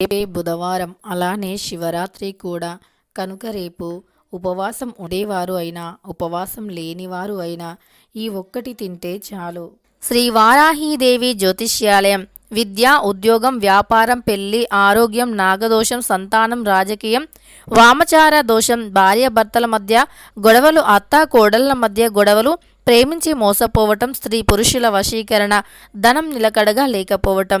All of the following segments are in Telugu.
రేపే బుధవారం అలానే శివరాత్రి కూడా. కనుక రేపు ఉపవాసం ఉండేవారు అయినా ఉపవాసం లేనివారు అయినా ఈ ఒక్కటి తింటే చాలు. శ్రీ వారాహీదేవి జ్యోతిష్యాలయం విద్య ఉద్యోగం వ్యాపారం పెళ్ళి ఆరోగ్యం నాగదోషం సంతానం రాజకీయం వామచార దోషం భార్యాభర్తల మధ్య గొడవలు అత్త కోడళ్ళ మధ్య గొడవలు ప్రేమించి మోసపోవటం స్త్రీ పురుషుల వశీకరణ ధనం నిలకడగా లేకపోవటం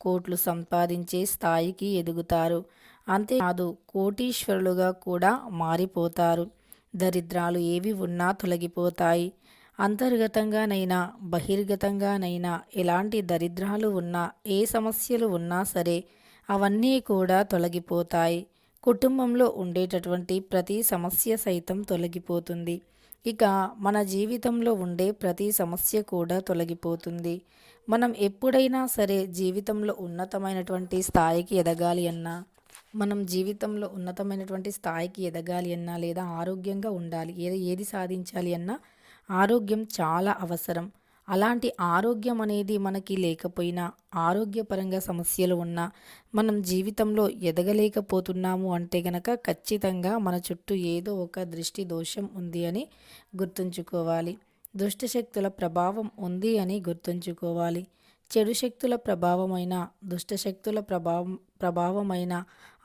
కోట్లు సంపాదించే స్థాయికి ఎదుగుతారు. అంతేకాదు కోటీశ్వరులుగా కూడా మారిపోతారు. దరిద్రాలు ఏవి ఉన్నా తొలగిపోతాయి. అంతర్గతంగానైనా బహిర్గతంగానైనా ఎలాంటి దరిద్రాలు ఉన్నా ఏ సమస్యలు ఉన్నా సరే అవన్నీ కూడా తొలగిపోతాయి. కుటుంబంలో ఉండేటటువంటి ప్రతి సమస్య సైతం తొలగిపోతుంది. ఇక మన జీవితంలో ఉండే ప్రతి సమస్య కూడా తొలగిపోతుంది. మనం ఎప్పుడైనా సరే జీవితంలో ఉన్నతమైనటువంటి స్థాయికి ఎదగాలి అన్నా మనం జీవితంలో ఉన్నతమైనటువంటి స్థాయికి ఎదగాలి అన్నా లేదా ఆరోగ్యంగా ఉండాలి ఏది ఏది సాధించాలి అన్నా ఆరోగ్యం చాలా అవసరం. అలాంటి ఆరోగ్యం అనేది మనకి లేకపోయినా ఆరోగ్యపరంగా సమస్యలు ఉన్నా మనం జీవితంలో ఎదగలేకపోతున్నాము అంటే గనక ఖచ్చితంగా మన చుట్టూ ఏదో ఒక దృష్టి దోషం ఉంది అని గుర్తుంచుకోవాలి. దుష్టశక్తుల ప్రభావం ఉంది అని గుర్తుంచుకోవాలి. చెడు శక్తుల ప్రభావమైన దుష్టశక్తుల ప్రభావం ప్రభావమైన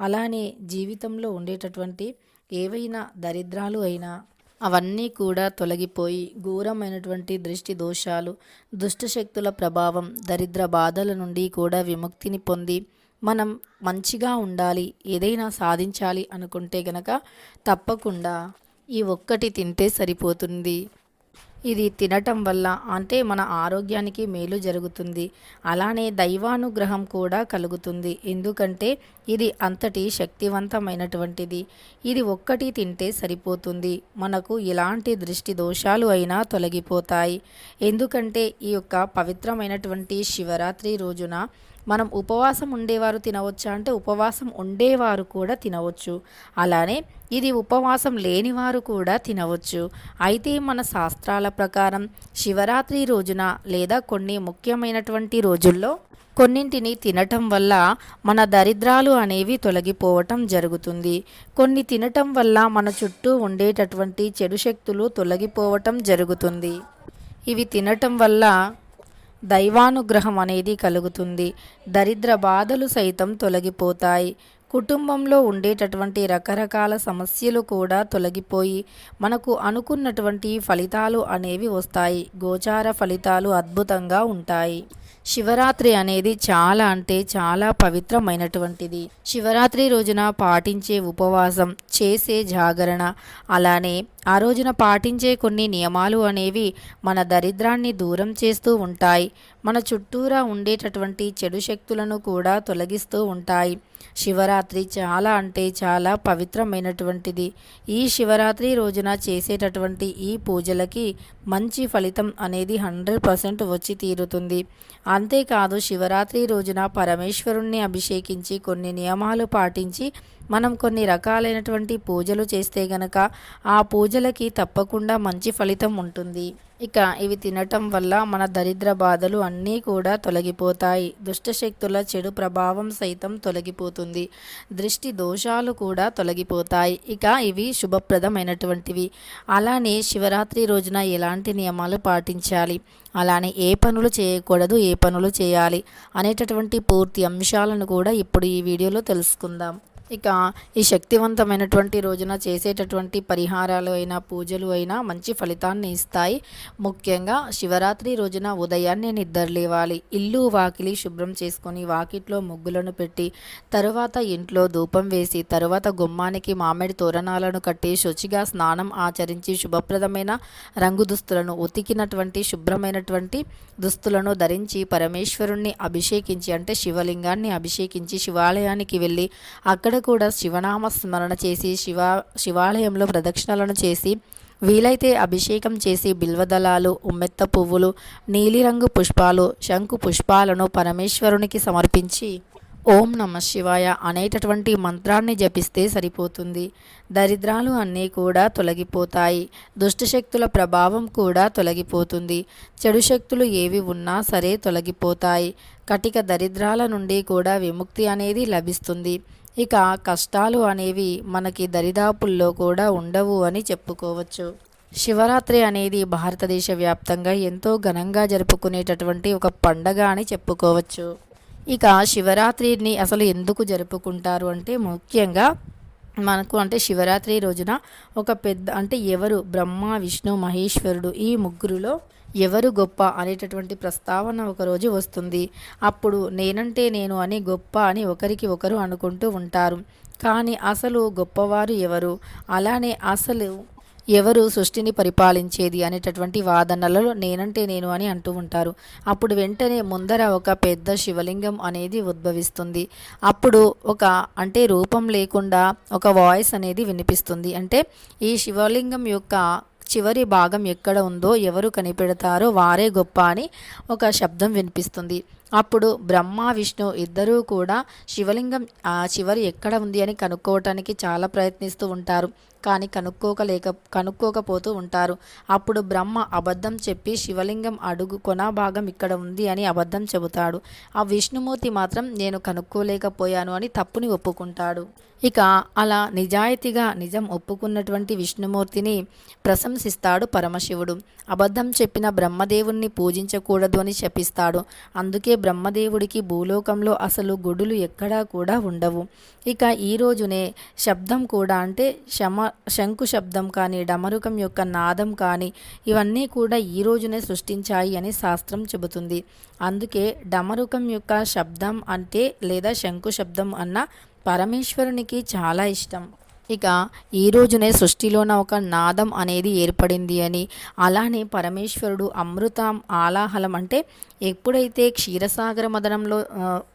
అలానే జీవితంలో ఉండేటటువంటి ఏవైనా దరిద్రాలు అయినా అవన్నీ కూడా తొలగిపోయి ఘోరమైనటువంటి దృష్టి దోషాలు దుష్టశక్తుల ప్రభావం దరిద్ర బాధల నుండి కూడా విముక్తిని పొంది మనం మంచిగా ఉండాలి ఏదైనా సాధించాలి అనుకుంటే గనక తప్పకుండా ఈ ఒక్కటి తింటే సరిపోతుంది. ఇది తినటం వల్ల అంటే మన ఆరోగ్యానికి మేలు జరుగుతుంది. అలానే దైవానుగ్రహం కూడా కలుగుతుంది. ఎందుకంటే ఇది అంతటి శక్తివంతమైనటువంటిది. ఇది ఒక్కటి తింటే సరిపోతుంది. మనకు ఎలాంటి దృష్టి దోషాలు అయినా తొలగిపోతాయి. ఎందుకంటే ఈ యొక్క పవిత్రమైనటువంటి శివరాత్రి రోజున మనం ఉపవాసం ఉండేవారు తినవచ్చా అంటే ఉపవాసం ఉండేవారు కూడా తినవచ్చు. అలానే ఇది ఉపవాసం లేనివారు కూడా తినవచ్చు. అయితే మన శాస్త్రాల ప్రకారం శివరాత్రి రోజున లేదా కొన్ని ముఖ్యమైనటువంటి రోజుల్లో కొన్నింటిని తినటం వల్ల మన దరిద్రాలు అనేవి తొలగిపోవటం జరుగుతుంది. కొన్ని తినటం వల్ల మన చుట్టూ ఉండేటటువంటి చెడు శక్తులు తొలగిపోవటం జరుగుతుంది. ఇవి తినటం వల్ల దైవానుగ్రహం అనేది కలుగుతుంది. దరిద్ర బాధలు సైతం తొలగిపోతాయి. కుటుంబంలో ఉండేటటువంటి రకరకాల సమస్యలు కూడా తొలగిపోయి మనకు అనుకున్నటువంటి ఫలితాలు అనేవి వస్తాయి. గోచార ఫలితాలు అద్భుతంగా ఉంటాయి. శివరాత్రి అనేది చాలా అంటే చాలా పవిత్రమైనటువంటిది. శివరాత్రి రోజున పాటించే ఉపవాసం చేసే జాగరణ అలానే ఆ రోజున పాటించే కొన్ని నియమాలు అనేవి మన దరిద్రాన్ని దూరం చేస్తూ ఉంటాయి. మన చుట్టూరా ఉండేటటువంటి చెడు శక్తులను కూడా తొలగిస్తూ ఉంటాయి. శివరాత్రి చాలా అంటే చాలా పవిత్రమైనటువంటిది. ఈ శివరాత్రి రోజున చేసేటటువంటి ఈ పూజలకి మంచి ఫలితం అనేది హండ్రెడ్ పర్సెంట్ వచ్చి తీరుతుంది. అంతేకాదు శివరాత్రి రోజున పరమేశ్వరుణ్ణి అభిషేకించి కొన్ని నియమాలు పాటించి మనం కొన్ని రకాలైనటువంటి పూజలు చేస్తే గనక ఆ పూజలకి తప్పకుండా మంచి ఫలితం ఉంటుంది. ఇక ఇవి తినటం వల్ల మన దరిద్ర బాధలు అన్నీ కూడా తొలగిపోతాయి. దుష్టశక్తుల చెడు ప్రభావం సైతం తొలగిపోతుంది. దృష్టి దోషాలు కూడా తొలగిపోతాయి. ఇక ఇవి శుభప్రదమైనటువంటివి. అలానే శివరాత్రి రోజున ఎలాంటి నియమాలు పాటించాలి? అలానే ఏ పనులు చేయకూడదు ఏ పనులు చేయాలి? అనేటటువంటి పూర్తి అంశాలను కూడా ఇప్పుడు ఈ వీడియోలో తెలుసుకుందాం. ఇక ఈ శక్తివంతమైనటువంటి రోజున చేసేటటువంటి పరిహారాలు అయినా పూజలు అయినా మంచి ఫలితాన్ని ఇస్తాయి. ముఖ్యంగా శివరాత్రి రోజున ఉదయాన్నే నిద్రలేవాలి ఇల్లు వాకిలి శుభ్రం చేసుకొని వాకిట్లో ముగ్గులను పెట్టి తరువాత ఇంట్లో ధూపం వేసి తరువాత గుమ్మానికి మామిడి తోరణాలను కట్టి శుచిగా స్నానం ఆచరించి శుభప్రదమైన రంగు దుస్తులను ఉతికినటువంటి శుభ్రమైనటువంటి దుస్తులను ధరించి పరమేశ్వరుణ్ణి అభిషేకించి అంటే శివలింగాన్ని అభిషేకించి శివాలయానికి వెళ్ళి అక్కడ ఇక్కడ కూడా శివనామ స్మరణ చేసి శివ శివాలయంలో ప్రదక్షిణలను చేసి వీలైతే అభిషేకం చేసి బిల్వదళాలు ఉమ్మెత్త పువ్వులు నీలిరంగు పుష్పాలు శంకు పుష్పాలను పరమేశ్వరునికి సమర్పించి ఓం నమ శివాయ అనేటటువంటి మంత్రాన్ని జపిస్తే సరిపోతుంది. దరిద్రాలు అన్నీ కూడా తొలగిపోతాయి. దుష్టశక్తుల ప్రభావం కూడా తొలగిపోతుంది. చెడు శక్తులు ఏవి ఉన్నా సరే తొలగిపోతాయి. కటిక దరిద్రాల నుండి కూడా విముక్తి అనేది లభిస్తుంది. ఇక కష్టాలు అనేవి మనకి దరిదాపుల్లో కూడా ఉండవు అని చెప్పుకోవచ్చు. శివరాత్రి అనేది భారతదేశ వ్యాప్తంగా ఎంతో ఘనంగా జరుపుకునేటటువంటి ఒక పండగ అని చెప్పుకోవచ్చు. ఇక శివరాత్రిని అసలు ఎందుకు జరుపుకుంటారు అంటే ముఖ్యంగా మనకు అంటే శివరాత్రి రోజున ఒక పెద్ద అంటే ఎవరు? బ్రహ్మ విష్ణు మహేశ్వరుడు ఈ ముగ్గురులో ఎవరు గొప్ప అనేటటువంటి ప్రస్తావన ఒకరోజు వస్తుంది. అప్పుడు నేనంటే నేను అని గొప్ప అని ఒకరికి ఒకరు అనుకుంటూ ఉంటారు. కానీ అసలు గొప్పవారు ఎవరు? అలానే అసలు ఎవరు సృష్టిని పరిపాలించేది అనేటటువంటి వాదనలలో నేనంటే నేను అని అంటూ ఉంటారు. అప్పుడు వెంటనే ముందర ఒక పెద్ద శివలింగం అనేది ఉద్భవిస్తుంది. అప్పుడు ఒక అంటే రూపం లేకుండా ఒక వాయిస్ అనేది వినిపిస్తుంది. అంటే ఈ శివలింగం యొక్క చివరి భాగం ఎక్కడ ఉందో ఎవరు కనిపెడతారో వారే గొప్ప అని ఒక శబ్దం వినిపిస్తుంది. అప్పుడు బ్రహ్మ విష్ణు ఇద్దరూ కూడా శివలింగం ఆ చివరి ఎక్కడ ఉంది అని కనుక్కోవటానికి చాలా ప్రయత్నిస్తూ ఉంటారు. కానీ కనుక్కోకలేక కనుక్కోకపోతూ ఉంటారు. అప్పుడు బ్రహ్మ అబద్ధం చెప్పి శివలింగం అడుగు కొన భాగం ఇక్కడ ఉంది అని అబద్ధం చెబుతాడు. ఆ విష్ణుమూర్తి మాత్రం నేను కనుక్కోలేకపోయాను అని తప్పుని ఒప్పుకుంటాడు. ఇక అలా నిజాయితీగా నిజం ఒప్పుకున్నటువంటి విష్ణుమూర్తిని ప్రశంసిస్తాడు పరమశివుడు. అబద్ధం చెప్పిన బ్రహ్మదేవుణ్ణి పూజించకూడదు అని శపిస్తాడు. అందుకే బ్రహ్మదేవుడికి భూలోకంలో అసలు గుడులు ఎక్కడా కూడా ఉండవు. ఇక ఈ రోజునే శబ్దం కూడా అంటే శమ శంకు శబ్దం కానీ డమరుకం యొక్క నాదం కానీ ఇవన్నీ కూడా ఈ రోజునే సృష్టించాయి అని శాస్త్రం చెబుతుంది. అందుకే డమరుకం యొక్క శబ్దం అంటే లేదా శంకు శబ్దం అన్న పరమేశ్వరునికి చాలా ఇష్టం. ఇక ఈ రోజునే సృష్టిలోన ఒక నాదం అనేది ఏర్పడింది అని. అలానే పరమేశ్వరుడు అమృతం ఆలాహలం అంటే ఎప్పుడైతే క్షీరసాగర మదనంలో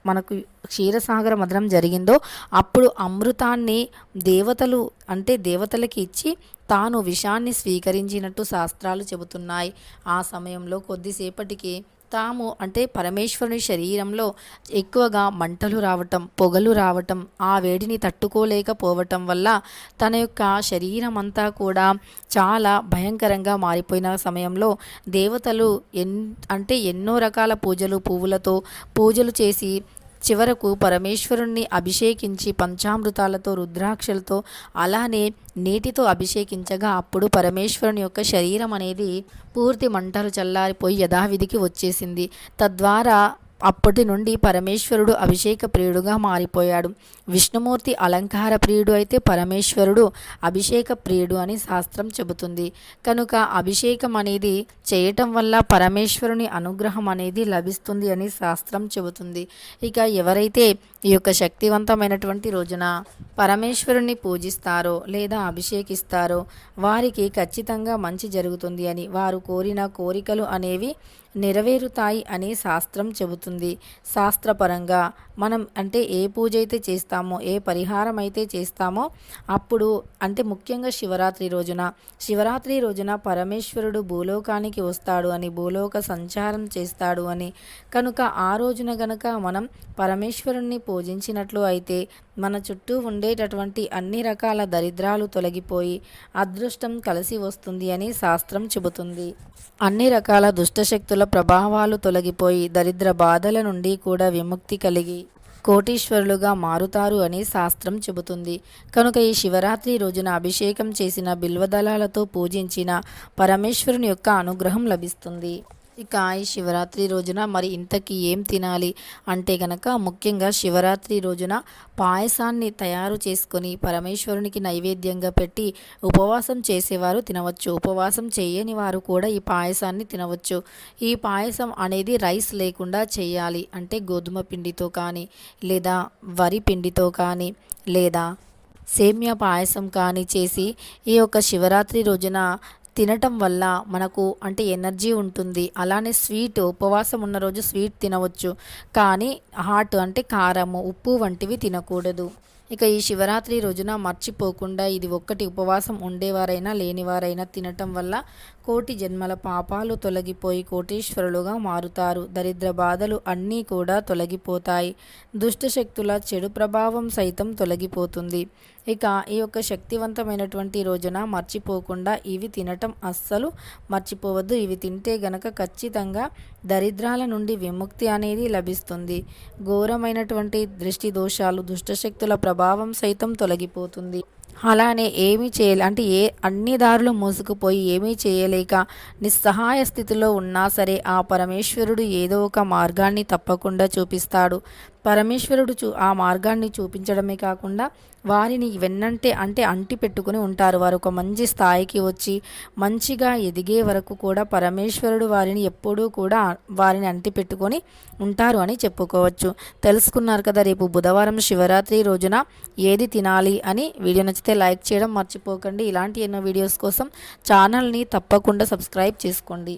మనకు క్షీరసాగర మదనం జరిగిందో అప్పుడు అమృతాన్ని దేవతలు అంటే దేవతలకి ఇచ్చి తాను విషాన్ని స్వీకరించినట్టు శాస్త్రాలు చెబుతున్నాయి. ఆ సమయంలో కొద్దిసేపటికి తాము అంటే పరమేశ్వరుని శరీరంలో ఎక్కువగా మంటలు రావటం పొగలు రావటం ఆ వేడిని తట్టుకోలేకపోవటం వల్ల తన యొక్క శరీరం అంతా కూడా చాలా భయంకరంగా మారిపోయిన సమయంలో దేవతలు ఎన్ అంటే ఎన్నో రకాల పూజలు పువ్వులతో పూజలు చేసి చివరకు పరమేశ్వరుణ్ణి అభిషేకించి పంచామృతాలతో రుద్రాక్షలతో అలానే నీటితో అభిషేకించగా అప్పుడు పరమేశ్వరుని యొక్క శరీరం అనేది పూర్తి మంటలు చల్లారిపోయి యథావిధికి వచ్చేసింది. తద్వారా అప్పటి నుండి పరమేశ్వరుడు అభిషేక ప్రియుడుగా మారిపోయాడు. విష్ణుమూర్తి అలంకార ప్రియుడు అయితే పరమేశ్వరుడు అభిషేక ప్రియుడు అని శాస్త్రం చెబుతుంది. కనుక అభిషేకం అనేది చేయటం వల్ల పరమేశ్వరుని అనుగ్రహం అనేది లభిస్తుంది అని శాస్త్రం చెబుతుంది. ఇక ఎవరైతే ఈ యొక్క శక్తివంతమైనటువంటి రోజున పరమేశ్వరుని పూజిస్తారో లేదా అభిషేకిస్తారో వారికి ఖచ్చితంగా మంచి జరుగుతుంది అని వారు కోరిన కోరికలు అనేవి నెరవేరుతాయి అని శాస్త్రం చెబుతుంది. శాస్త్రపరంగా మనం అంటే ఏ పూజ అయితే చేస్తామో ఏ పరిహారం అయితే చేస్తామో అప్పుడు అంటే ముఖ్యంగా శివరాత్రి రోజున శివరాత్రి రోజున పరమేశ్వరుడు భూలోకానికి వస్తాడు అని భూలోక సంచారం చేస్తాడు అని కనుక ఆ రోజున గనక మనం పరమేశ్వరుణ్ణి పూజించినట్లు అయితే మన చుట్టూ ఉండేటటువంటి అన్ని రకాల దరిద్రాలు తొలగిపోయి అదృష్టం కలిసి వస్తుంది అని శాస్త్రం చెబుతుంది. అన్ని రకాల దుష్టశక్తుల ప్రభావాలు తొలగిపోయి దరిద్ర బాధల నుండి కూడా విముక్తి కలిగి కోటీశ్వరులుగా మారుతారు అని శాస్త్రం చెబుతుంది. కనుక ఈ శివరాత్రి రోజున అభిషేకం చేసిన బిల్వదళాలతో పూజించిన పరమేశ్వరుని యొక్క అనుగ్రహం లభిస్తుంది. ఇక ఈ శివరాత్రి రోజున మరి ఇంతకీ ఏం తినాలి అంటే గనక ముఖ్యంగా శివరాత్రి రోజున పాయసాన్ని తయారు చేసుకొని పరమేశ్వరునికి నైవేద్యంగా పెట్టి ఉపవాసం చేసేవారు తినవచ్చు. ఉపవాసం చేయని వారు కూడా ఈ పాయసాన్ని తినవచ్చు. ఈ పాయసం అనేది రైస్ లేకుండా చేయాలి. అంటే గోధుమ పిండితో కానీ లేదా వరి పిండితో కానీ లేదా సేమ్యా పాయసం కానీ చేసి ఈ యొక్క శివరాత్రి రోజున తినటం వల్ల మనకు అంటే ఎనర్జీ ఉంటుంది. అలానే స్వీట్ ఉపవాసం ఉన్న రోజు స్వీట్ తినవచ్చు. కానీ హాట్ అంటే కారము ఉప్పు వంటివి తినకూడదు. ఇక ఈ శివరాత్రి రోజున మర్చిపోకుండా ఇది ఒక్కటి ఉపవాసం ఉండేవారైనా లేనివారైనా తినటం వల్ల కోటి జన్మల పాపాలు తొలగిపోయి కోటీశ్వరులుగా మారుతారు. దరిద్ర బాధలు అన్నీ కూడా తొలగిపోతాయి. దుష్టశక్తుల చెడు ప్రభావం సైతం తొలగిపోతుంది. ఇక ఈ యొక్క శక్తివంతమైనటువంటి రోజున మర్చిపోకుండా ఇవి తినటం అస్సలు మర్చిపోవద్దు. ఇవి తింటే గనక ఖచ్చితంగా దరిద్రాల నుండి విముక్తి అనేది లభిస్తుంది. ఘోరమైనటువంటి దృష్టి దోషాలు దుష్టశక్తుల ప్రభావం సైతం తొలగిపోతుంది. అలానే ఏమీ చేయలే అంటే ఏ అన్ని దారులు మూసుకుపోయి ఏమీ చేయలేక నిస్సహాయ స్థితిలో ఉన్నా సరే ఆ పరమేశ్వరుడు ఏదో ఒక మార్గాన్ని తప్పకుండా చూపిస్తాడు. పరమేశ్వరుడు చూ ఆ మార్గాన్ని చూపించడమే కాకుండా వారిని వెన్నంటే అంటే అంటి పెట్టుకుని ఉంటారు. వారు ఒక మంచి స్థాయికి వచ్చి మంచిగా ఎదిగే వరకు కూడా పరమేశ్వరుడు వారిని ఎప్పుడూ కూడా వారిని అంటి పెట్టుకొని ఉంటారు అని చెప్పుకోవచ్చు. తెలుసుకున్నారు కదా రేపు బుధవారం శివరాత్రి రోజున ఏది తినాలి అని వీడియో నచ్చితే లైక్ చేయడం మర్చిపోకండి. ఇలాంటి ఎన్నో వీడియోస్ కోసం ఛానల్ని తప్పకుండా సబ్స్క్రైబ్ చేసుకోండి.